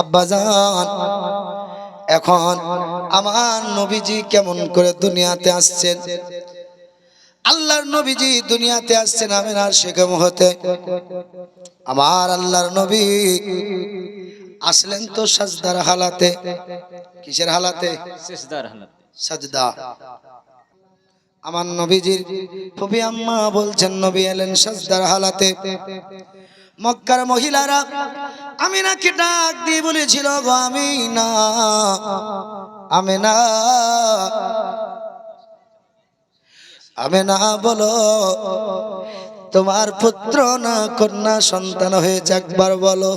আব্বাজান এখন আমার নবীজি কেমন করে দুনিয়াতে আসছেন? আল্লাহর নবীজি দুনিয়াতে আসছেন আমি আমিনার শেখম হতে? আমার আল্লাহর নবী আসলেন তো সাজদার হালাতে। কিসের হালাতে? সাজদা। আমার নবীজির ফুফি আম্মা বলছেন নবী এলেন সাজদার হালাতে। মক্কার মহিলারা, আমি নাকি ডাক দিয়ে বলেছিল, গো আমি না আমি না আমি না বলো, তোমার পুত্র না কন্যা সন্তান হয়েছে একবার বলো।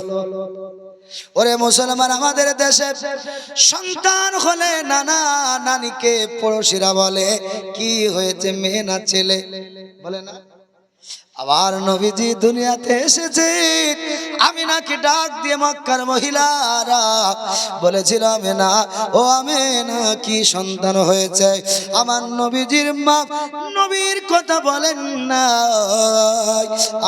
ওরে মুসলমান, আমাদের দেশে সন্তান হলে নানা নানিকে পড়োশিরা বলে, কি হয়েছে মেয়ে না ছেলে? বলে না? আবার নবীজি দুনিয়াতে এসেছে। আমি নাকি ডাক দিয়ে মক্কার মহিলারা বলেছিল আমি না ও আমি না কি সন্তান হয়েছে? আমার নবীজির মা নবীর কথা বলেন না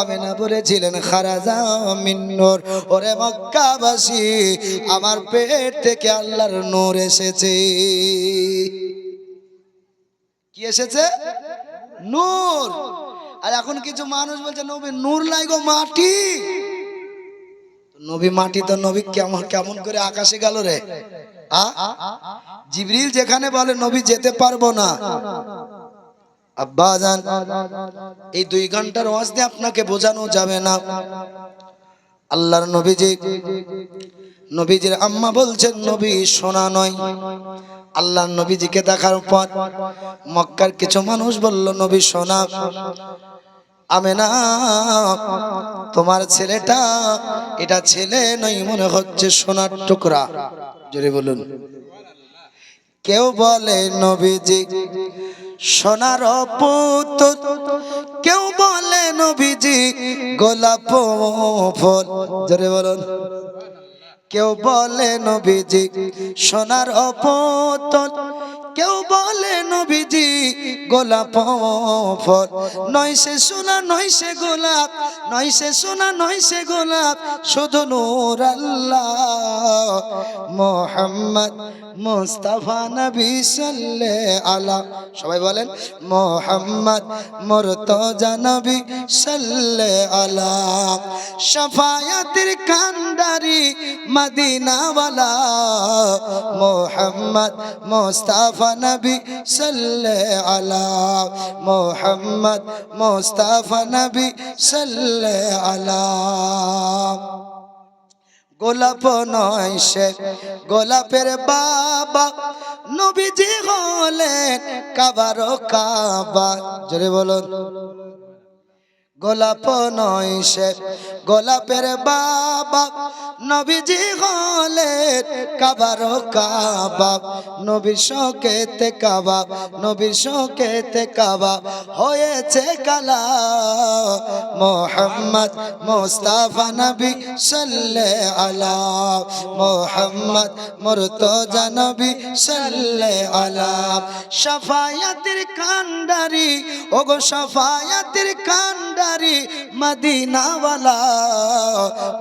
আমি না বলেছিলেন, খারাজা মিন্নর ওরে মক্কাবাসী, আমার পেট থেকে আল্লাহর নূর এসেছে। কি এসেছে? নূর। আর এখন কিছু মানুষ বলছে, নবী, নূর নাই গো মাটি। নবী মাটি তো নবী কেমন কেমন করে আকাশে গেল রে? জিবরিল যেখানে বলে, নবী, যেতে পারব না। আব্বা এই দুই ঘণ্টার ওয়াজ আপনাকে বোঝানো যাবে না। আল্লাহর নবীজি, নবীজির আম্মা বলছেন, নবী, সোনা নয়। আল্লাহর নবীজিকে দেখার পর মক্কার কিছু মানুষ বলল, নবী, সোনা। আমি না তোমার ছেলেটা, এটা ছেলে নয়, মনে হচ্ছে সোনার টুকরা। জোরে বলুন। কেউ বলে, নবীজি, সোনার পুতুল কেউ বলে, নবীজি, গোলাপ ফুল। জোরে বলুন। কেউ বলে, নবীজি, সোনার অপতন কেউ বলে নবীজি, গোলাপ ফল। নয় সে সোনা, নয় সে গোলাপ, নয় সে সোনা, নয় সে গোলাপ, শুধু নূর আল্লাহ। মোহাম্মদ মুস্তাফা নবী সাল্লে আলা সবাই বলেন, মোহাম্মদ মুরতজা নবী সাল্লে আলা শাফায়াতের কান্ডারি মদিনাওয়ালা। মোহাম্মদ মুস্তাফা নবী সাল্লে আলা মোহাম্মদ মুস্তাফা নবী সাল্লে আলা। গোলাপ নয় সে, গোলাপের বাবা নবীজি হলেন কাবারো কাবা। জোরে বলুন। গোলাপ নয় সে। গোলাপের বাবা নবীজি হলেন কাবারো কাবা। নবীর শোকেতে কাবা, নবীর শোকেতে কাবা। হয়েছে কালা মোহাম্মদ মোস্তাফা নবী সাল্লে আলা মোহাম্মদ মুরতজা নবী সাল্লে আলা শাফায়াতের কান্ডারি, ওগো শাফায়াতের কান্ডারি। মদিনাওয়ালা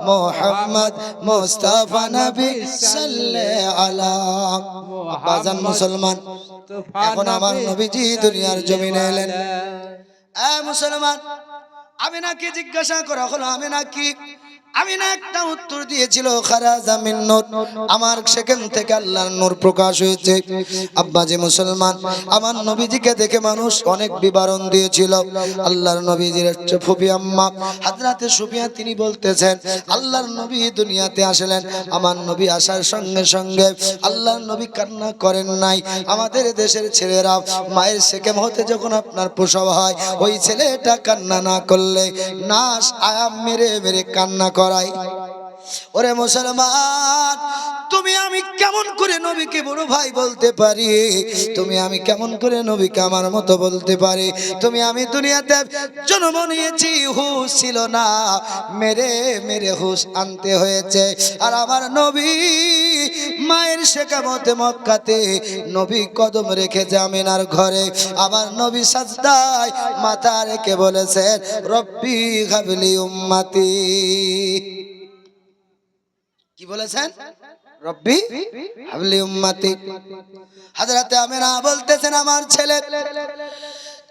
মোহাম্মদ মোস্তফা নবী সাল্লে আলা বাজান মুসলমান, এখন আমার নবীজি দুনিয়ার জমিনে এলেন। এ মুসলমান, আমি নাকি জিজ্ঞাসা করা হলো, আমি নাকি আমি না একটা উত্তর দিয়েছিল খারাজ আমিন নূর আমার সেখান থেকে আল্লাহর নূর প্রকাশ হয়েছে। আব্বাজি মুসলমান, আমার নবীজিকে দেখে মানুষ অনেক বিবরণ দিয়েছিল। আল্লাহর নবীজির ফুফি আম্মা। হাজরাতে সুফিয়া তিনি বলতেছেন, আল্লাহর নবী দুনিয়াতে আসলেন। আমার নবী আসার সঙ্গে সঙ্গে আল্লাহর নবী কান্না করেন নাই। আমাদের দেশের ছেলেরা মায়ের সেকেম হতে যখন আপনার প্রসব হয়, ওই ছেলেটা কান্না না করলে নাশ আয়াম মেরে মেরে কান্না করায় ওরে মুসলমান, তুমি আমি কেমন করে নবীকে বড় ভাই বলতে পারি? তুমি আমি কেমন করে নবীকে আমার মতো বলতে পারি? তুমি আমি দুনিয়াতে জন্ম নিয়েছি, হুশ ছিল না। মেরে মেরে হুশ আনতে হয়েছে। আর আমার নবী মায়ের শেখামতে মক্কাতে নবী কদম রেখে জামিনার ঘরে। আমার নবী সাজদায় মাথা রেখে বলেছেন, রব্বি ঘাবলি উম্মাতি। কি বলেছেন? রব্বি হাবলি উম্মতি। হাজরাতে আমেনা বলতেছেন, আমার ছেলে,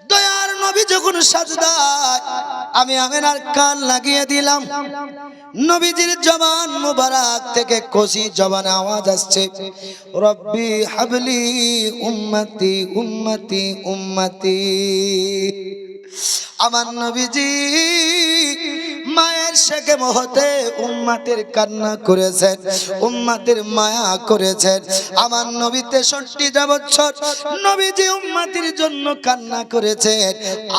দয়ার নবী যখন সাজদায় আমি আমেনার কান লাগিয়ে দিলাম, নবীজির জবান মুবারক থেকে কষি জবান আওয়াজ আসছে, রব্বি হাবলি উম্মতি উম্মতি উম্মতি। আমার নবীজি মায়ের শেখে মহতে উম্মাতের কান্না করেছেন, উম্মাতের মায়া করেছেন। আমার নবী তেষট্টি বছর নবীজি উম্মাতির জন্য কান্না করেছেন।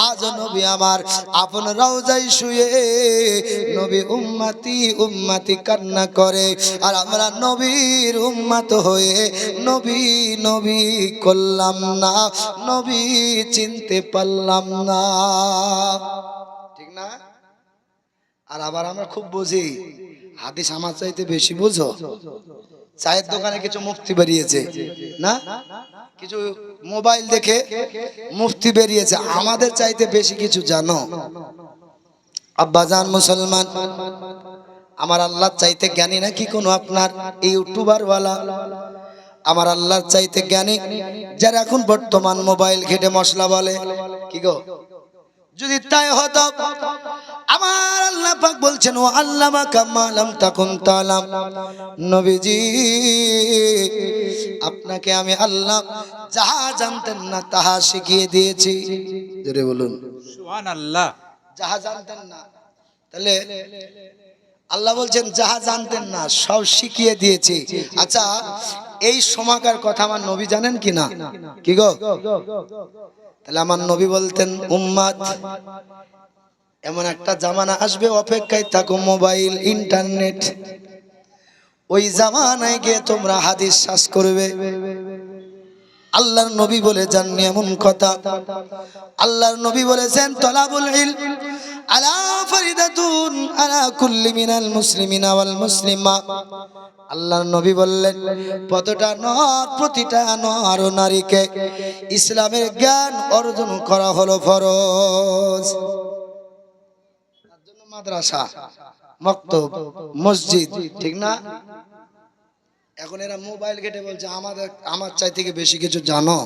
আজ নবী আমার আপন রওজাই শুয়ে নবী উম্মাতি উম্মাতি কান্না করে, আর আমরা নবীর উম্মাত হয়ে নবী নবী করলাম না, নবী চিনতে পারলাম না। ঠিক না? আর আবার আমরা খুব বুঝি। হাদিস আমার চাইতে বেশি বুঝো। চায়ের দোকানে কিছু মুফতি বেরিয়েছে। না? কিছু মোবাইল দেখে মুফতি বেরিয়েছে। আমাদের চাইতে বেশি কিছু জানো। আব্বাজান মুসলমান, আমার আল্লাহ চাইতে জ্ঞানী নাকি কোনো আপনার ইউটিউবার ওয়ালা আমার আল্লাহর চাইতে জ্ঞানী যারা এখন বর্তমান মোবাইল ঘেটে মশলা বলে। কি গো? যদি তাই হতো আমার আল্লাহ পাক বলছেন ও আল্লামা কামালাম তাকুন তালাম। নবীজি আপনাকে আমি আল্লাহ যাহা জানতেন না তাহা শিখিয়ে দিয়েছি। জোরে বলুন। সুহান আল্লাহ যাহা জানতেন না তাহলে আল্লাহ বলছেন যাহা জানতেন না সব শিখিয়ে দিয়েছি। আচ্ছা এই সমাকার কথা আমার নবী জানেন কি না? কি গো? তাহলে আমার নবী বলতেন উম্মাদ এমন একটা জামানা আসবে, অপেক্ষায় থাকো মোবাইল, ইন্টারনেট। ওই জামানায় গিয়ে তোমরা হাদিস শ্বাস করবে। আল্লাহর নবী বলে জাননি এমন কথা। আল্লাহর নবী বলেছেন, তলাবুল ইল আলা ফরিদাতুন আলা কুল্লি মিনাল মুসলিমিনা ওয়াল মুসলিমা। আল্লাহর নবী বললেন পদটা নর, প্রতিটা নর নারীকে ইসলামের জ্ঞান অর্জন করা হলো ফরজ। মাদ্রাসা, মক্তব, মসজিদ, ঠিক না? এখন এরা মোবাইল ঘেটে বলছে, আমাদের, আমার চাই থেকে বেশি কিছু জানো।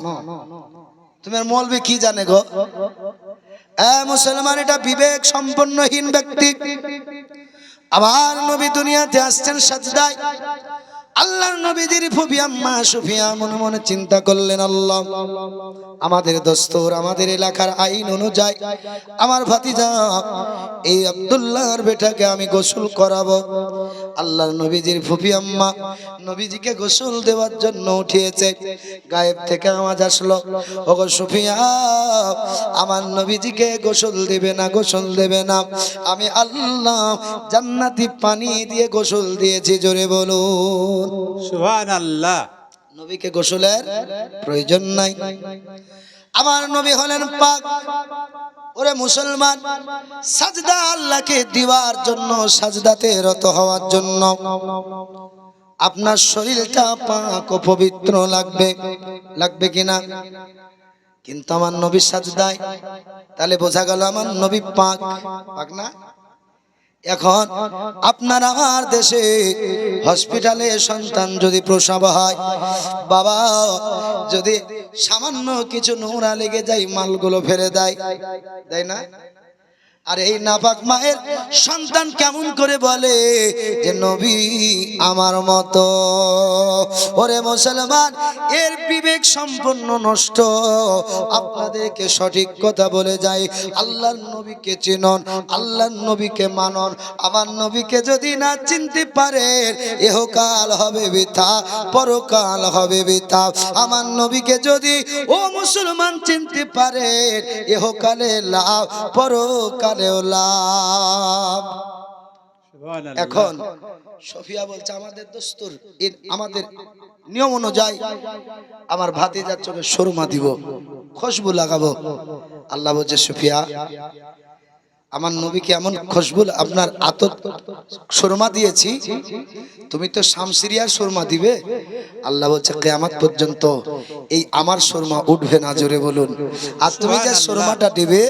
তুমি আর মলবি কি জানে গো? মুসলমান, এটা বিবেক সম্পন্নহীন ব্যক্তি। আবার নবী দুনিয়াতে আসছেন সাজদায়। আল্লাহর নবীজির ফুবি আম্মা সুফিয়া মনে মনে চিন্তা করলেন, আল্লাহ, আমাদের দস্তর, আমাদের এলাকার আইন অনুযায়ী আমার ভাতিজা, এই আব্দুল্লাহর বেটাকে আমি গোসল করাবো। আল্লাহর নবীজির ফুফি আম্মা নবীজিকে গোসল দেওয়ার জন্য উঠিয়েছে, গায়েব থেকে আওয়াজ আসলো, ওগো সুফিয়া, আমার নবীজিকে গোসল দেবে না, গোসল দেবে না। আমি আল্লাহ জান্নাতি পানি দিয়ে গোসল দিয়েছি, জোরে বলুন। সুহান আল্লাহ নবীকে গোসলের প্রয়োজন নাই। আমার নবী হলেন পাক। ওরে মুসলমান, সাজদা আল্লাহকে দিবার জন্য, সাজদাতে রত হওয়ার জন্য আপনার শরীরটা পাক ও পবিত্র লাগবে। লাগবে কিনা কিন্তু আমার নবী সাজদায়, তাহলে বোঝা গেল আমার নবী পাক। পাক না? এখন আপনার আমার দেশে হসপিটালে সন্তান যদি প্রসব হয়, বাবা, যদি সামান্য কিছু নোংরা লেগে যায়, মালগুলো ফেলে দেয় তাই না? আর এই নাপাক মায়ের সন্তান কেমন করে বলে যে, নবী আমার মতো। ওরে মুসলমান, এর বিবেক সম্পন্ন নষ্ট। আপনাদেরকে সঠিক কথা বলে যায় আল্লাহর নবীকে চিনন, আল্লাহর নবীকে মানন। আমার নবীকে যদি না চিনতে পারেন, এহকাল হবে বৃথা, পরকাল হবে বৃথা। আমার নবীকে যদি ও মুসলমান চিনতে পারেন, এহকালে লাভ লাভ। এখন সফিয়া বলছে আমাদের দস্তুর এর আমাদের নিয়ম অনুযায়ী আমার ভাতে চোখে সরমা দিব খুশবু লাগাবো। আল্লাহ বলছে সফিয়া আমার নবীকে এমন খুশবু আপনার আত সুরমা দিয়েছি তুমি তো শামসিরিয়ার সুরমা দিবে? আল্লাহ বলছে কেয়ামাত পর্যন্ত এই আমার সুরমা উঠবে না জোরে বলুন। আর তুমি যে সুরমাটা দিবে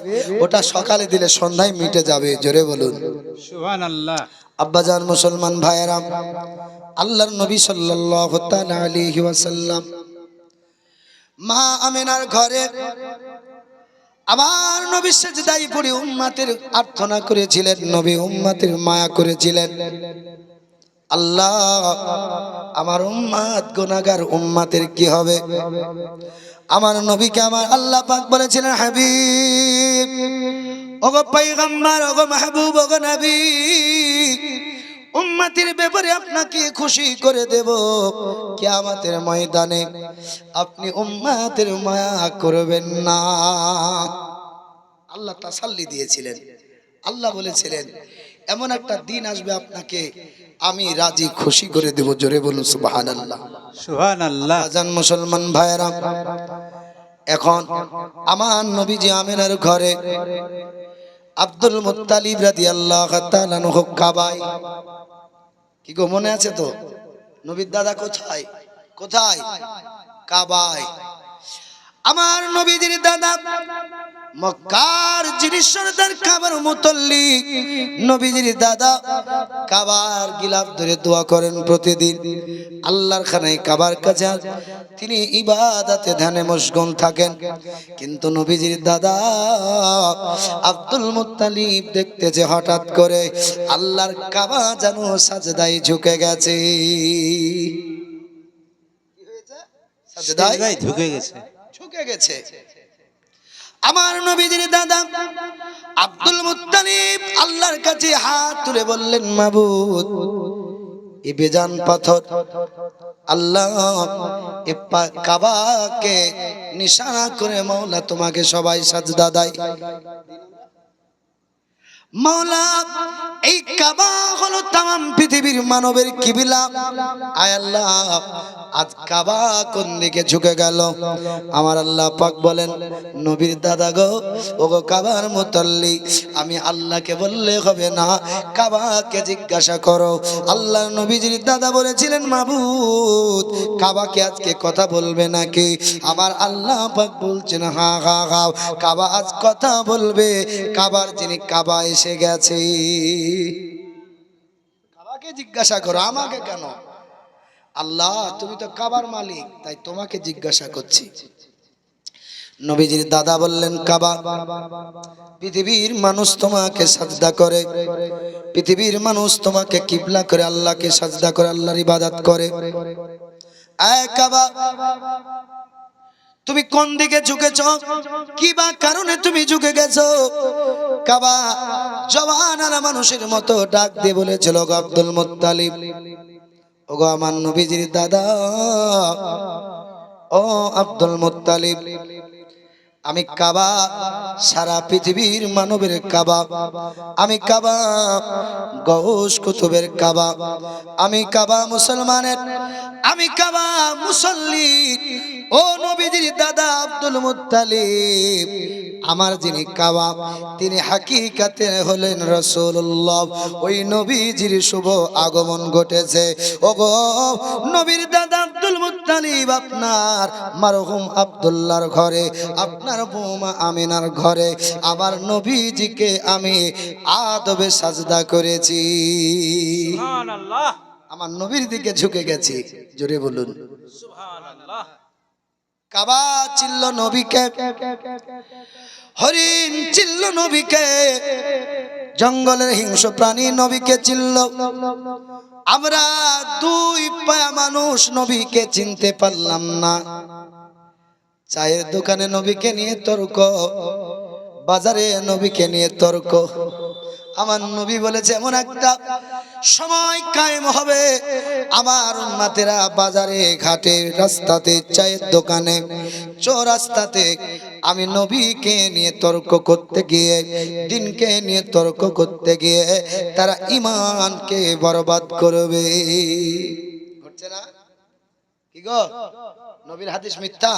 ওটা সকালে দিলে সন্ধ্যায় মিটে যাবে জোরে বলুন। আব্বাজান মুসলমান ভাইয়েরা আল্লাহর নবী সাল্লাল্লাহু তাআলা আলাইহি ওয়াসাল্লাম মা আমিনার ঘরে আমার নবী সেজদাই পড়ে উম্মাতের আর্থনা করেছিলেন, নবী উম্মাতের মায়া করেছিলেন। আল্লাহ, আমার উম্মাত গুনাহগার উম্মাতের কি হবে? আমার নবীকে আমার আল্লাহ পাক বলেছিলেন, হাবিব, ওগো পয়গম্বর, ওগো মাহবুব, ওগো নবী উম্মতির ব্যাপারে আপনাকে খুশি করে দেব। কিয়ামতের ময়দানে আপনি উম্মাতের মায়া করবেন না। আল্লাহ তাসাল্লি দিয়েছিলেন। আল্লাহ বলেছিলেন এমন একটা দিন আসবে আপনাকে আমি রাজি খুশি করে দেব। জোরে বলুন সুবহানাল্লাহ। সুহান আল্লাহ আজান মুসলমান ভাইয়েরা এখন আমার নবীজি আমিনার ঘরে আব্দুল মুতালিব রাদিয়াল্লাহু আল্লাহ কাবাই কি গো, মনে আছে তো? নবীর দাদা কোথায়? কোথায়? কাবায়। আমার নবীদের দাদা মক্কার যিনি সর্দার কাবার মুতল্লি নবীজির দাদা কাবার গিলাফ ধরে দোয়া করেন প্রতিদিন। আল্লাহর খানায় কাবার কাছে তিনি ইবাদাতে ধ্যানে মশগুল থাকেন। কিন্তু নবীজির দাদা আব্দুল মুত্তালিব দেখতেছে হঠাৎ করে আল্লাহর কাবা যেন সাজদায় ঝুঁকে গেছে। সাজদায় ভাই ঢুকে গেছে। ঝুঁকে গেছে। আমার নবীজির দাদা আব্দুল মুত্তালিব আল্লাহর কাছে হাত তুলে বললেন, মাবুদ, এ বেজান পাথর আল্লাহ এ কাবাকে নিশানা করে মাওলা তোমাকে সবাই সাজদা দেয়। মাওলা, এই কাবা হলো তাম পৃথিবীর মানবের কিবিলা। আয় আল্লাহ, আজ কাবা কোন দিকে ঝুঁকে গেল? আমার আল্লাহ পাক বলেন, নবীর দাদা গো ও গো কাবার মুতল্লি, আমি আল্লাহকে বললে হবে না, কাবাকে জিজ্ঞাসা করো। আল্লাহ নবীজির দাদা বলেছিলেন, মাবুদ, কাবাকে আজকে কথা বলবে নাকি? আমার আল্লাহ পাক বলছেন, হা হা হা, কাবা আজ কথা বলবে। কাবার যিনি কাবা এসে গেছে। কাবাকে জিজ্ঞাসা করো, আমাকে কেন? আল্লাহ, তুমি তো কাবার মালিক, তাই তোমাকে জিজ্ঞাসা করছি। নবীজির দাদা বললেন, কাবা, পৃথিবীর মানুষ তোমাকে সাজদা করে। পৃথিবীর মানুষ তোমাকে কিবলা করে, আল্লাহকে সাজদা করে, আল্লাহর ইবাদত করে। আয় কাবা তুমি কোন দিকে ঝুঁকেছ? কি বা কারণে তুমি ঝুঁকে গেছো? কাবা জওয়ানারা মানুষের মতো ডাক দিয়ে বলেছিল আব্দুল মুত্তালিব, ওগো আমার নবীজির দাদা, ও আব্দুল মুত্তালিব, আমি কাবা, সারা পৃথিবীর মানবের কাবা, আমি কাবা গৌস কুতুবের কাবা, আমি কাবা মুসলমানের আমি কাবা মুসল্লি ও নবীজির দাদা আব্দুল মুত্তালিব। আমার যিনি কাবা, তিনি হাকিকাতে হলেন রসুল্লাহ ওই নবীজির শুভ আগমন ঘটেছে। ও গো নবীর দাদা আব্দুল মুত্তালিব আপনার মারহুম আব্দুল্লাহর ঘরে, আপনার বৌমা আমিনার ঘরে, আমার নবীজিকে আমি আদবে সাজদা করেছি। আল্লাহ আমার নবীর দিকে ঝুঁকে গেছি। জোরে বলুন। কাবা চিল্ল নবীকে হরিণ চিল্ল নবীকে জঙ্গলের হিংস্র প্রাণী নবীকে চিল্ল। আমরা দুই পায়া মানুষ নবীকে চিনতে পারলাম না। চায়ের দোকানে নবীকে নিয়ে তর্ক বাজারে নবীকে নিয়ে তর্ক। আমার নবী বলেছে এমন একটা সময় কায়েম হবে। আমার উম্মাতেরা বাজারে, ঘাটে, রাস্তাতে, চায়ের দোকানে, চৌরাস্তাতে আমি নবীকে নিয়ে তর্ক করতে গিয়ে, দিনকে নিয়ে তর্ক করতে গিয়ে তারা ইমানকে বরবাদ করবে। ঘটছে না? কি গো? নবীর হাদিস মিথ্যা?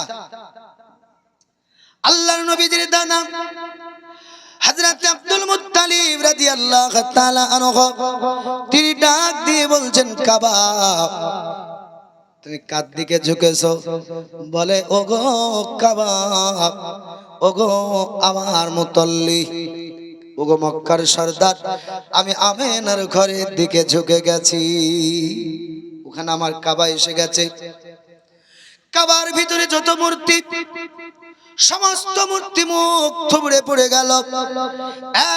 আল্লাহর নবীজির দানা। হযরত মুত্তালিব রাদিয়াল্লাহু তিনি ডাক দিয়ে বলছেন, কাবা, তুমি কার দিকে ঝুঁকেছো? বলে, ওগো কাবা, ওগো আমার মুতল্লি, ওগো মক্কার সর্দার, আমি আমেনার ঘরের দিকে ঝুঁকে গেছি। ওখানে আমার কাবা এসে গেছে। কাবার ভিতরে যত মূর্তি সমস্ত মূর্তি মুখ থুবড়ে পড়ে গেল।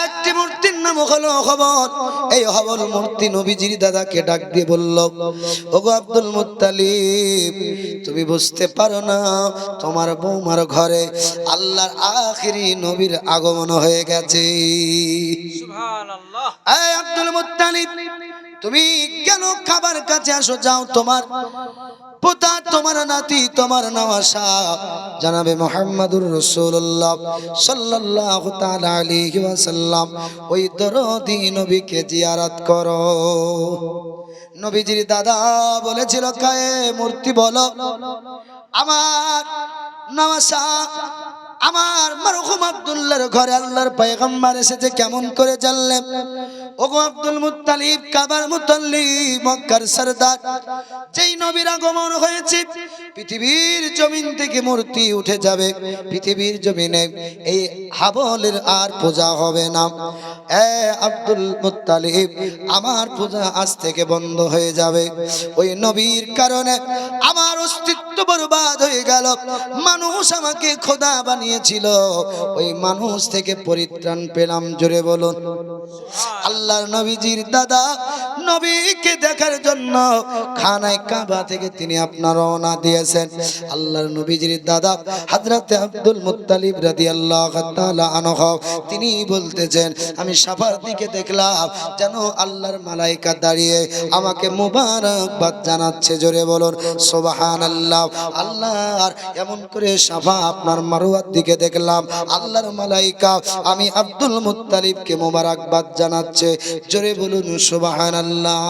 একটি মূর্তির নাম হলো হবন এই হবন মূর্তি নবীজির দাদাকে ডাক দিয়ে বলল ওগো আব্দুল মুত্তালিব তুমি বুঝতে পারো না তোমার বৌমার ঘরে আল্লাহর আখিরি নবীর আগমন হয়ে গেছে। আব্দুল মুত্তালিব তুমি কেন খাবার কাছে আসো? যাও তোমার পোতা, তোমার নাতি, তোমার নওয়াসা। জানাবে মোহাম্মদুর রসুল্লাহ সাল্লাল্লাহু তাআলা আলাইহি ওয়াসাল্লাম, ওই দরদি নবীকে জিয়ারত করো। নবীজির দাদা বলেছিল, কায়ে মূর্তি বলো, আমার নওয়াসা আমার মারহুম আব্দুল্লাহর ঘরে আল্লাহর পয়গম্বর এসেছে, কেমন করে জানলেন? ওগো আব্দুল মুত্তালিব, কাবার মুতাল্লিব, মক্কার সরদার, যেই নবীর আগমন হয়েছে, পৃথিবীর জমিন থেকে মূর্তি উঠে যাবে, পৃথিবীর জমিনে এই হাবলের আর পূজা হবে না। এ আব্দুল মুত্তালিব, আমার পূজা আজ থেকে বন্ধ হয়ে যাবে। ওই নবীর কারণে আমার অস্তিত্ব বরবাদ হয়ে গেল। মানুষ আমাকে খোদা বানিয়েছিল। ওই মানুষ থেকে পরিত্রাণ পেলাম, জোরে বলুন। আল্লাহর নবীজির দাদা নবীকে দেখার জন্য খানায় কাবা থেকে তিনি আপনার রওনা দিয়েছেন। আল্লাহর নবীজির দাদা হযরতে আব্দুল মুত্তালিব রাদিয়াল্লাহু তাআলা আনহু, তিনি বলতেছেন, আমি সাফার দিকে দেখলাম যেন আল্লাহর মালাইকা দাঁড়িয়ে আমাকে মুবারকবাদ জানাচ্ছে, জোরে বলুন। সোবাহান আল্লাহ আল্লাহর এমন করে সাফা আপনার মারওয়ার দিকে দেখলাম আল্লাহর মালাইকা আমি আব্দুল মুত্তালিবকে মোবারকবাদ জানাচ্ছে। জোরে বলুন সুবাহান আল্লাহ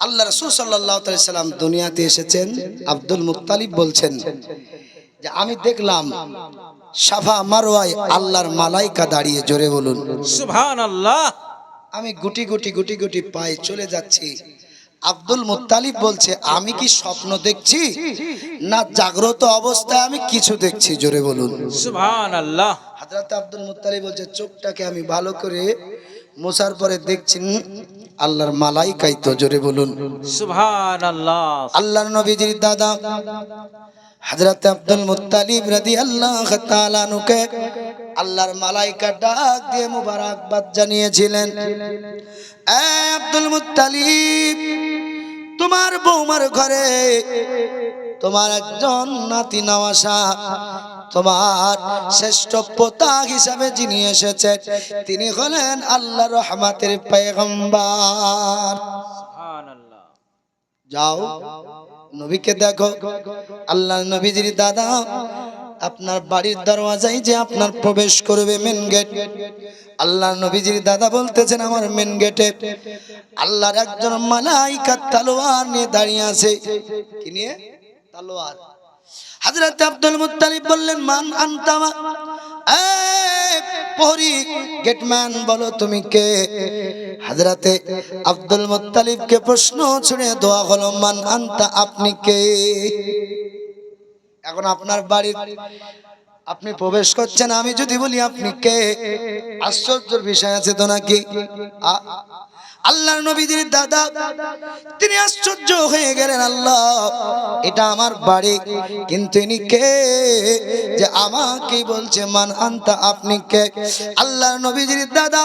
আল্লাহ রসুল সাল্লাহ সাল্লাম দুনিয়াতে এসেছেন আব্দুল মুত্তালিব বলছেন যে আমি দেখলাম সাফা মারোয়ায় আল্লাহর মালাইকা দাঁড়িয়ে জোরে বলুন। সুবহানাল্লাহ। আমি গুটি গুটি গুটি গুটি পায়ে চলে যাচ্ছি। আব্দুল মুত্তালিব বলছে আমি কি স্বপ্ন দেখছি? না জাগ্রত অবস্থায় আমি কিছু দেখছি। জোরে বলুন। সুবহানাল্লাহ। হাজরত আব্দুল মুত্তালিব বলছে চোখটাকে আমি ভালো করে মোছার পরে দেখছি উম, আল্লাহর মালাইকাই তো। জোরে বলুন। আল্লাহ আল্লাহর নবীজির দাদা হযরত আব্দুল মুত্তালিব রাদিয়াল্লাহু তাআলা নুকে আল্লাহর মালাইকা ডাক দিয়ে মুবারকবাদ জানিয়েছিলেন। আব্দুল মুত্তালিব তোমার বৌমার ঘরে তোমার একজন নাতি নওয়াসা তোমার শ্রেষ্ঠ পোতা হিসাবে যিনি এসেছেন তিনি হলেন আল্লাহ রহমাতের সুবহানাল্লাহ। যাও নবীকে দেখো। আল্লাহ নবীজির দাদা আপনার বাড়ির দরওয়াজায় যে আপনার প্রবেশ করবে মেন গেট আল্লাহ নবীজির দাদা বলতেছেন আমার মেন গেটে আল্লাহর একজন মালাইকা তালোয়ার নিয়ে দাঁড়িয়ে আছে। কি নিয়ে? তালোয়ার। হযরত আব্দুল মুত্তালিব বললেন, মান আনতামা পহরি গেটম্যান বলো তুমি কে? হযরতে আব্দুল মুত্তালিবকে প্রশ্ন ছুড়ে দোয়া হলো, মান আনতা, আপনি কে? এখন আপনার বাড়ির আপনি প্রবেশ করছেন, আমি যদি বলি, আপনি কে? আশ্চর্যের বিষয় আছে তো নাকি? আল্লাহর নবীদের দাদা, তিনি আশ্চর্য হয়ে গেলেন, আল্লাহ, এটা আমার বাড়ি, কিন্তু ইনি কে? যে আমাকে বলছে, মান আনতা, আপনি কে? আল্লাহর নবীজির দাদা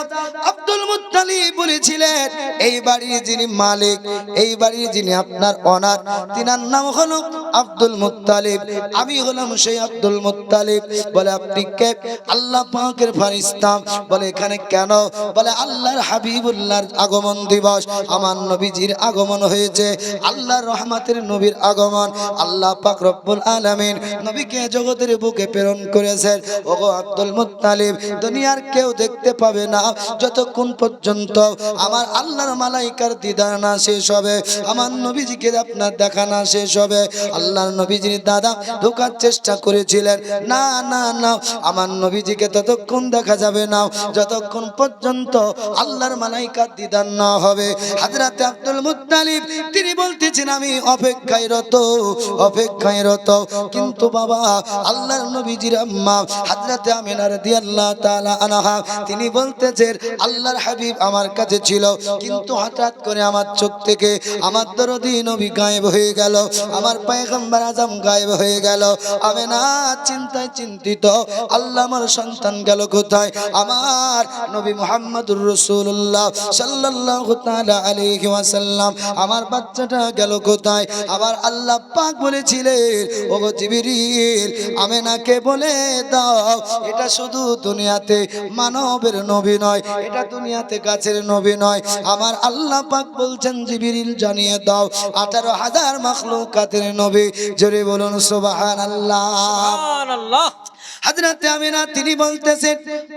আব্দুল মুত্তালিব বলেছিলেন, এই বাড়ির যিনি মালিক, এই বাড়ির যিনি আপনার অনার তিনার নাম হলো আব্দুল মুত্তালিব। আমি হলাম সেই আব্দুল মুত্তালিব। বলে, আপনি কে? আল্লাহ পাকের ফারিস্তাম বলে, এখানে কেন? বলে, আল্লাহর হাবিবুল্লাহর আগমন দিবস, আমার নবীজির আগমন হয়েছে, আল্লাহর রহমাতের নবীর আগমন। আল্লাহ পাক রব্বুল আলামিন নবীকে জগতের বুকে প্রেরণ করেছেন। ওগো আব্দুল মুত্তালিব, দুনিয়ার কেউ দেখতে পাবে না। যতক্ষণ পর্যন্ত আমার আল্লাহর মালাইকার দিদার না শেষ হবে, আমার নবীজিকে আপনার দেখা না শেষ হবে, আল্লাহর নবীজির দাদা ঢোকার চেষ্টা করেছিলেন। না না না, আমার নবীজিকে ততক্ষণ দেখা যাবে না, যতক্ষণ পর্যন্ত আল্লাহর মালাইকার দিদার না হবে। হাজরাতে আব্দুল মুত্তালিব, তিনি বলতেছেন, আমি অপেক্ষায় রত অপেক্ষায় রত। কিন্তু বাবা, আল্লাহর নবীজির আম্মা হাজরাতে আমিনা রাদিয়াল্লাহু তাআলা আনহা, তিনি বলতেছেন, আল্লাহর হাবিব আমার কাছে ছিল, কিন্তু হঠাৎ করে আমার চোখ থেকে আমার দরদি নবী গায়েব হয়ে গেল, আমার পয়গম্বর আজম গায়েব হয়ে গেল। আমি না চিন্তায় চিন্তিত, আল্লাহ আমার সন্তান গেল কোথায়? আমার নবী মুহাম্মদুর রাসূলুল্লাহ সাল্লাল্লাহু তাআলা আলাইহি ওয়াসাল্লাম, আমার বাচ্চাটা গেল কোথায়? আবার আল্লাহ পাক বলেছিলেন, ওগো জিবরিল, আমেনাকে বলে দাও। এটা শুধু দুনিয়াতে মানবের নবী নয়, এটা দুনিয়াতে গাছের নবী নয়। আমার আল্লাহ পাক বলছেন, জিবিরিল জানিয়ে দাও, আঠারো হাজার মাখলুকাতের নবী। জোরে বলুন, সুবহানাল্লাহ। সুবহানাল্লাহ। হাজরাতে আমিনা তিনি বলতেছেন,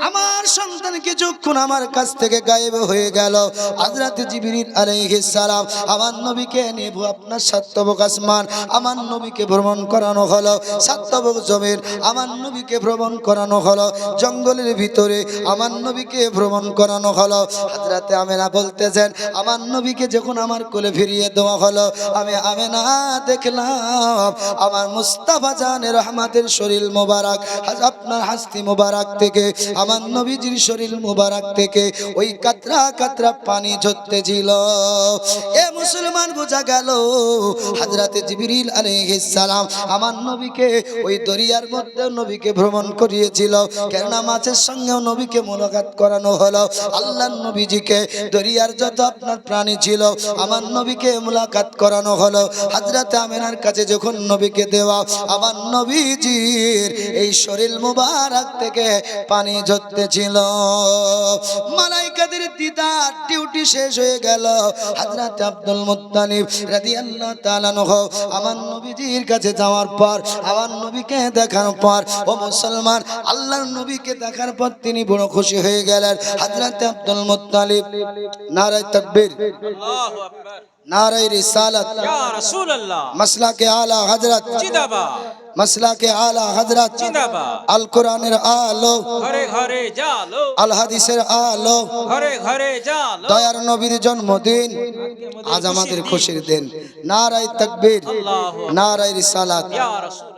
আমার সন্তান কিছুক্ষণ আমার কাছ থেকে গায়েব হয়ে গেল। হাজরাতে জিবরিল আলাইহিস সালাম, আমার নবীকে নেব, আপনার সাত্তবক আসমান, আমার নবীকে ভ্রমণ করানো হলো। সাত্তবক জমির আমার নবীকে ভ্রমণ করানো হলো। জঙ্গলের ভিতরে, আমার নবীকে ভ্রমণ করানো হলো। হাজরাতে আমেনা বলতেছেন, আমার নবীকে যখন আমার কোলে ফিরিয়ে দেওয়া হলো, আমি আমেনা দেখলাম, আমার মুস্তাফা জানের রহমাতের শরীর মোবারক। আজ আপনার হাস্তি মোবারক থেকে, আমার নবীজির শরীর মোবারক থেকে ওই কাতরা কাতরা পানি ঝরতে ছিল এ মুসলমান বোঝা গেল হাজরাতে জিবরিল সালাম আমার নবীকে ওই দরিয়ার মধ্যে নবীকে ভ্রমণ করিয়েছিল। কেননা মাছের সঙ্গেও নবীকে মোলাকাত করানো হলো। আল্লাহর নবীজিকে দরিয়ার যত আপনার প্রাণী ছিল, আমার নবীকে মোলাকাত করানো হলো। হাজরাতে আমেনার কাছে যখন নবীকে দেওয়া, আমার নবীজির এই শরীর মুবারক থেকে পানি ঝরতেছিল। মালাইকাদের দিদার ডিউটি শেষ হয়ে গেল। হাজরাতে আব্দুল মুত্তালিব রাদিয়াল্লাহু তাআলা নহ আমার নবীজির কাছে যাওয়ার পর আমার নবীকে দেখার পর ও মুসলমান আল্লাহর নবীকে দেখার পর তিনি বড় খুশি হয়ে গেলেন। হাজরাতে আব্দুল মুত্তালিব নারায়ে তাকবীর আল্লাহু আকবার। নারায়ে রিসালাত ইয়া রাসূলুল্লাহ। মাসলা কে আলা হযরত জিন্দাবাদ মাসলা কে আলা হযরত জিন্দাবাদ। আল কোরআনের আলো ঘরে ঘরে জালো। আল হাদিসের আলো ঘরে ঘরে জালো। দয়ার নবীর জন্মদিন আজ আমাদের খুশির দিন। নারায় তাকবীর আল্লাহু নারায় রিসালাত। ইয়া রাসূল